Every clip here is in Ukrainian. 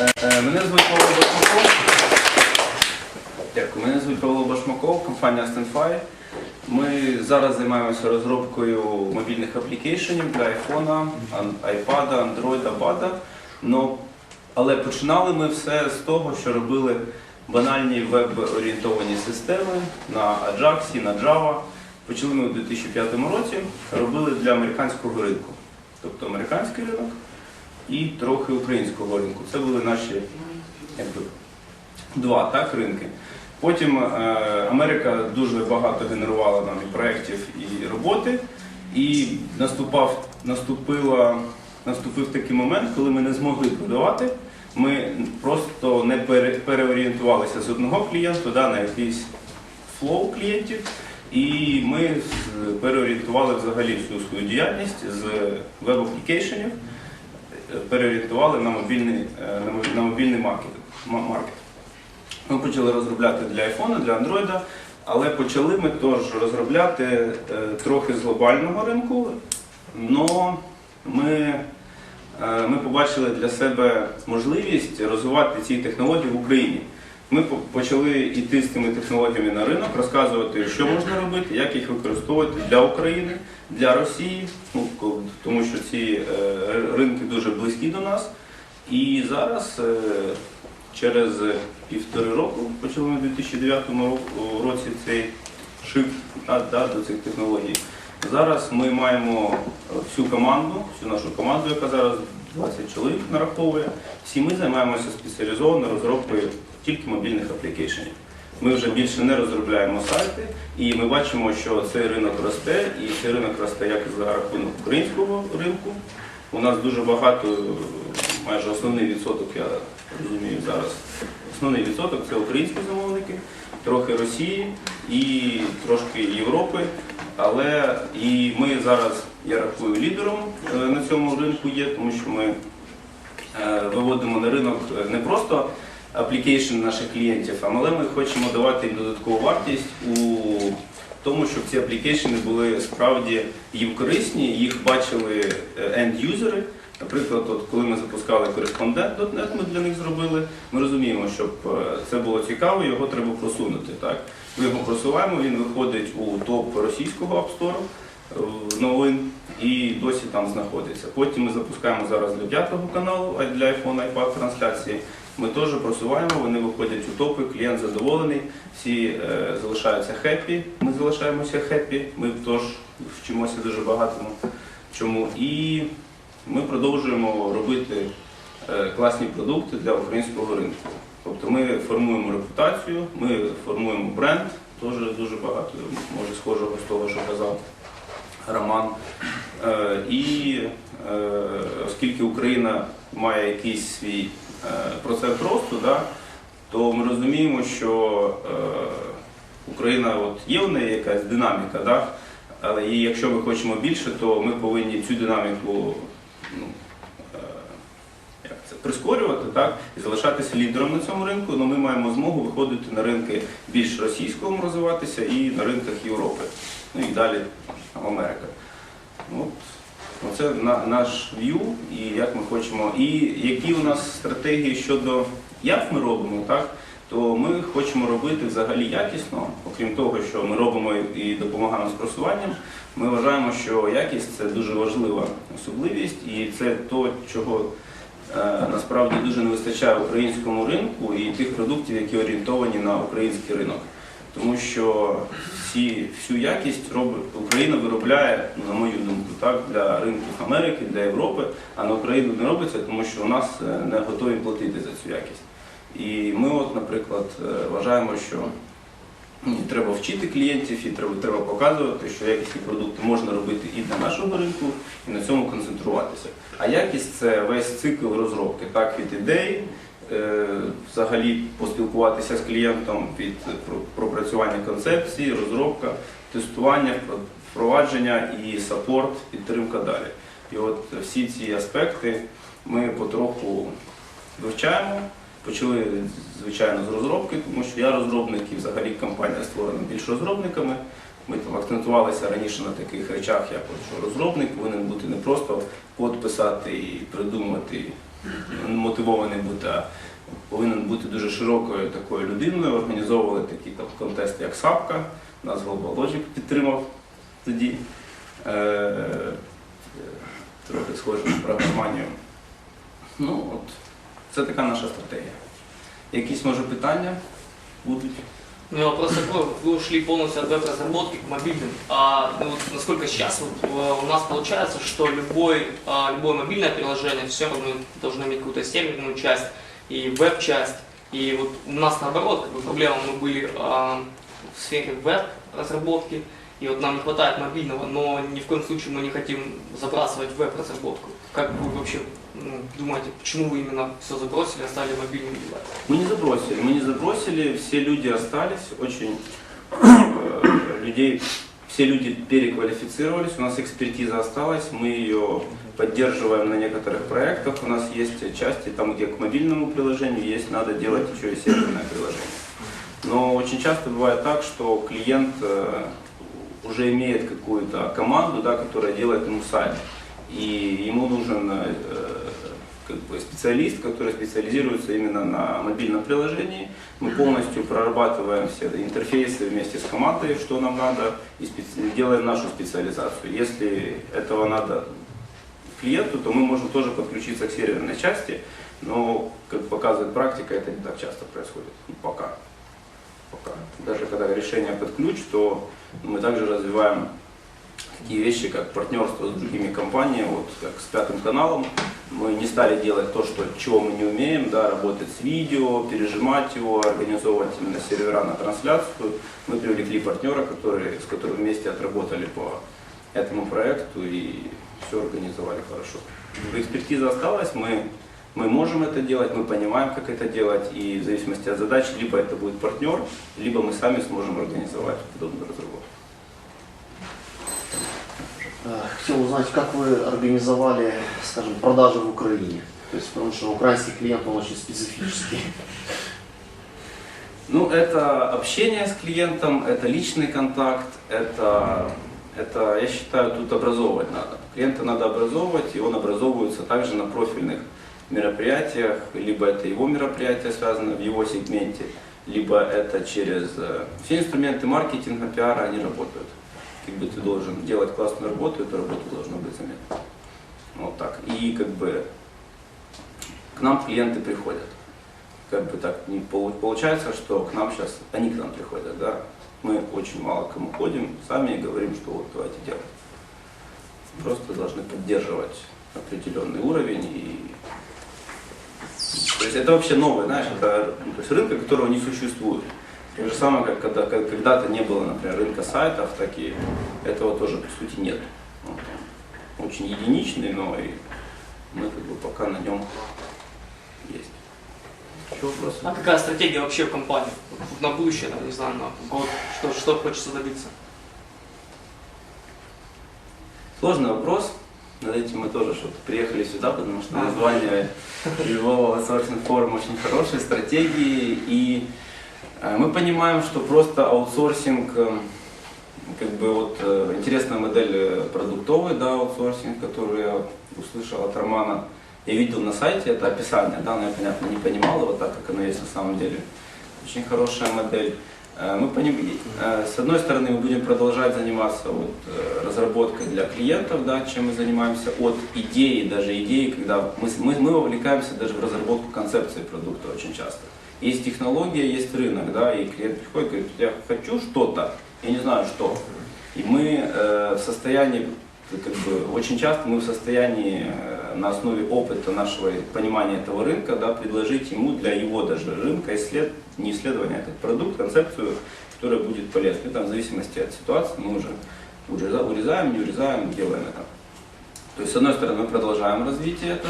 Е, Мене звуть Павло Башмаков. Дякую. Мене звуть Павло Башмаков, компанія StandFi. Ми зараз займаємося розробкою мобільних аплікейшенів для iPhone, iPad, Android, BAD. Але починали ми все з того, що робили банальні веб-орієнтовані системи на Ajax, на Java. Почали ми у 2005 році, робили для американського ринку. Тобто американський ринок і трохи українського ринку. Це були наші якби, два так, ринки. Потім е, Америка дуже багато генерувала нам і проєктів, і роботи. І наступав, наступила, наступив такий момент, коли ми не змогли продавати. Ми просто не пере, переорієнтувалися з одного клієнту да, на якийсь флоу клієнтів. І ми переорієнтували взагалі всю свою діяльність з веб-аплікейшенів переорієнтували на мобільний, е, на мобільний маркет. маркет. Ми почали розробляти для iPhone, для Android, але почали ми теж розробляти е, трохи з глобального ринку. Но ми, е, ми побачили для себе можливість розвивати ці технології в Україні. Ми почали йти з цими технологіями на ринок, розказувати, що можна робити, як їх використовувати для України, для Росії, ну, тому що ці е, ринки дуже близькі до нас. І зараз, е, через півтори року, почали у 2009 році цей шифт да, до цих технологій. Зараз ми маємо всю команду, всю нашу команду, яка зараз 20 чоловік нараховує. Всі ми займаємося спеціалізованою розробкою тільки мобільних аплікейшенів. Ми вже більше не розробляємо сайти, і ми бачимо, що цей ринок росте, і цей ринок росте як за рахунок українського ринку. У нас дуже багато, майже основний відсоток, я розумію зараз. Основний відсоток це українські замовники, трохи Росії і трошки Європи. Але і ми зараз, я рахую, лідером е, на цьому ринку є, тому що ми е, виводимо на ринок е, не просто аплікейшн наших клієнтів, але ми хочемо давати їм додаткову вартість у тому, щоб ці аплікейшни були справді їм корисні, їх бачили енд-юзери. Наприклад, от коли ми запускали кореспондент.net, ми для них зробили. Ми розуміємо, щоб е, це було цікаво, його треба просунути. Так? Ми його просуваємо, він виходить у топ російського App Store е, новин і досі там знаходиться. Потім ми запускаємо зараз для п'ятого каналу, для iPhone, iPad трансляції. Ми теж просуваємо, вони виходять у топи, клієнт задоволений, всі е, залишаються хеппі, ми залишаємося хеппі, ми теж вчимося дуже багатому чому. І ми продовжуємо робити е, класні продукти для українського ринку. Тобто ми формуємо репутацію, ми формуємо бренд, теж дуже багато, може, схожого з того, що казав Роман. Е, І е, оскільки Україна має якийсь свій процент росту, да, то ми розуміємо, що е, Україна от є в неї якась динаміка, да, але і якщо ми хочемо більше, то ми повинні цю динаміку ну, е, як це, прискорювати так, і залишатися лідером на цьому ринку, але ми маємо змогу виходити на ринки більш російського розвиватися і на ринках Європи, ну і далі там, Америка. Ну, От, Оце на, наш в'ю і як ми хочемо. І які у нас стратегії щодо як ми робимо, так? То ми хочемо робити взагалі якісно, окрім того, що ми робимо і допомагаємо з просуванням. Ми вважаємо, що якість це дуже важлива особливість, і це то, чого е, насправді дуже не вистачає українському ринку і тих продуктів, які орієнтовані на український ринок. Тому що всі, всю якість робить, Україна виробляє, на мою думку, так, для ринків Америки, для Європи, а на Україну не робиться, тому що у нас е, не готові платити за цю якість. І ми, от, наприклад, е, вважаємо, що треба вчити клієнтів і треба, треба показувати, що якісні продукти можна робити і для нашого ринку, і на цьому концентруватися. А якість це весь цикл розробки, так, від ідеї, взагалі поспілкуватися з клієнтом від пропрацювання концепції, розробка, тестування, впровадження і саппорт, підтримка далі. І от всі ці аспекти ми потроху вивчаємо. Почали, звичайно, з розробки, тому що я розробник і взагалі компанія створена більш розробниками. Ми там акцентувалися раніше на таких речах, як що розробник повинен бути не просто код писати і придумати мотивований бути, а повинен бути дуже широкою такою людиною. Організовували такі там, контести, як Сапка, нас Global підтримав тоді. Е, е, трохи схоже на програмування. Ну, от, це така наша стратегія. Якісь, може, питання будуть? У меня вопрос такой, вы ушли полностью от веб-разработки к мобильным. А ну, вот насколько сейчас вот, э, у нас получается, что любой, а, любое мобильное приложение все равно должно иметь какую-то серверную часть и веб-часть. И вот у нас наоборот, как бы проблема, мы были а, в сфере веб-разработки, и вот нам не хватает мобильного, но ни в коем случае мы не хотим забрасывать веб-разработку. Как вы вообще ну, думаете, почему вы именно все забросили, оставили мобильный и веб? Мы не забросили, мы не забросили, все люди остались, очень э, людей, все люди переквалифицировались, у нас экспертиза осталась, мы ее поддерживаем на некоторых проектах, у нас есть части, там где к мобильному приложению есть, надо делать еще и серверное приложение. Но очень часто бывает так, что клиент э, уже имеет какую-то команду, да, которая делает ему сайт. И ему нужен э, как бы, специалист, который специализируется именно на мобильном приложении. Мы полностью прорабатываем все интерфейсы вместе с командой, что нам надо, и специ- делаем нашу специализацию. Если этого надо клиенту, то мы можем тоже подключиться к серверной части, но, как показывает практика, это не так часто происходит. Ну, пока. Пока. Даже когда решение под ключ, то мы также развиваем такие вещи, как партнерство с другими компаниями, вот как с пятым каналом. Мы не стали делать то, что, чего мы не умеем, да, работать с видео, пережимать его, организовывать именно сервера на трансляцию. Мы привлекли партнера, который, с которым вместе отработали по этому проекту и все организовали хорошо. Экспертиза осталась, мы, мы можем это делать, мы понимаем, как это делать, и в зависимости от задач, либо это будет партнер, либо мы сами сможем организовать подобную разработку. Э, Хотел узнать, как вы организовали, скажем, продажи в Украине. То есть, потому что украинский клиент, он очень специфический. Ну, это общение с клиентом, это личный контакт, это, это, я считаю, тут образовывать надо. Клиента надо образовывать, и он образовывается также на профильных мероприятиях, либо это его мероприятие связано в его сегменте, либо это через... э, Все инструменты маркетинга, пиара, они работают. Как бы ты должен делать классную работу, эта работа должна быть заметна. Вот так. И как бы к нам клиенты приходят как бы так не полу- получается, что к нам сейчас, они к нам приходят, да. Мы очень мало к кому ходим, сами говорим, что вот давайте делать. Просто должны поддерживать определенный уровень и есть это вообще новое, знаешь, это ну, то есть рынка, которого не существует. То же самое, как когда, как когда-то не было, например, рынка сайтов, так и этого тоже, по сути, нет. Вот Очень единичный, но и мы как бы пока на нем есть. Еще вопросы? А какая стратегия вообще в компании? На будущее, там, не знаю, на год, что, что хочется добиться? Сложный вопрос. Над этим мы тоже что-то приехали сюда, потому что название любого аутсорсинг форума очень хорошие стратегии. И э, мы понимаем, что просто аутсорсинг, э, как бы вот э, интересная модель продуктовый, да, аутсорсинг, которую я услышал от Романа. Я видел на сайте это описание, да, но я, понятно, не понимал его так, как оно есть на самом деле. Очень хорошая модель. Э, Мы поним- э, С одной стороны, мы будем продолжать заниматься вот, э, разработкой для клиентов, да, чем мы занимаемся, от идеи, даже идеи, когда мы, с- мы, мы вовлекаемся даже в разработку концепции продукта очень часто. Есть технология, есть рынок, да, и клиент приходит и говорит, я хочу что-то, я не знаю что. И мы э, в состоянии, как бы, очень часто мы в состоянии э, на основе опыта нашего понимания этого рынка да, предложить ему для его даже рынка исслед... не исследования, а этот продукт, концепцию, которая будет полезной. Там, в зависимости от ситуации мы уже уреза- урезаем, не урезаем, делаем это. То есть, с одной стороны, мы продолжаем развитие это,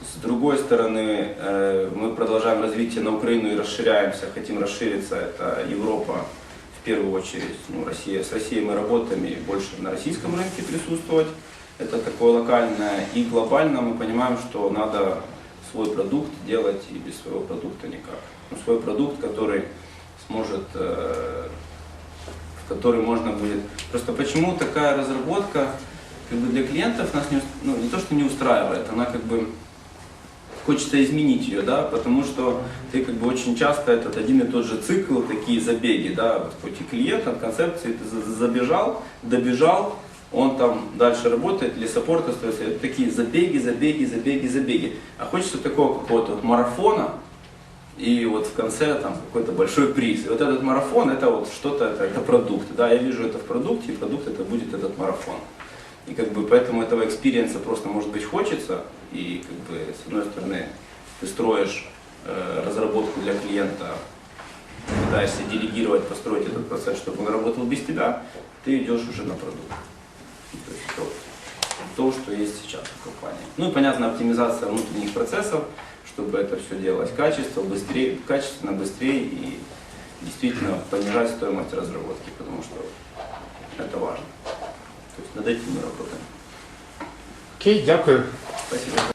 с другой стороны, э, мы продолжаем развитие на Украину и расширяемся, хотим расшириться, это Европа, в первую очередь, ну, Россия. С Россией мы работаем и больше на российском рынке присутствовать. Это такое локальное. И глобально мы понимаем, что надо свой продукт делать и без своего продукта никак. Ну, свой продукт, который сможет, э, в который можно будет... Просто почему такая разработка как бы для клиентов нас не, ну, не то, что не устраивает, она как бы хочется изменить ее, да, потому что ты как бы очень часто этот один и тот же цикл, такие забеги, да, вот хоть и клиент от концепции ты за- забежал, добежал, он там дальше работает, или саппорт остается, это такие забеги, забеги, забеги, забеги. А хочется такого какого-то вот марафона, и вот в конце там какой-то большой приз. И вот этот марафон это вот что-то, это, это продукт. Да, я вижу это в продукте, и продукт это будет этот марафон. И как бы поэтому этого экспириенса просто может быть хочется. И как бы с одной стороны ты строишь э, разработку для клиента, пытаешься делегировать, построить этот процесс, чтобы он работал без тебя, ты идешь уже на продукт. То есть то, то, что есть сейчас в компании. Ну и понятно, оптимизация внутренних процессов, чтобы это все делалось качественно, быстрее, качественно, быстрее и действительно понижать стоимость разработки, потому что это важно. То есть над этим мы работаем. Окей, дякую. Спасибо.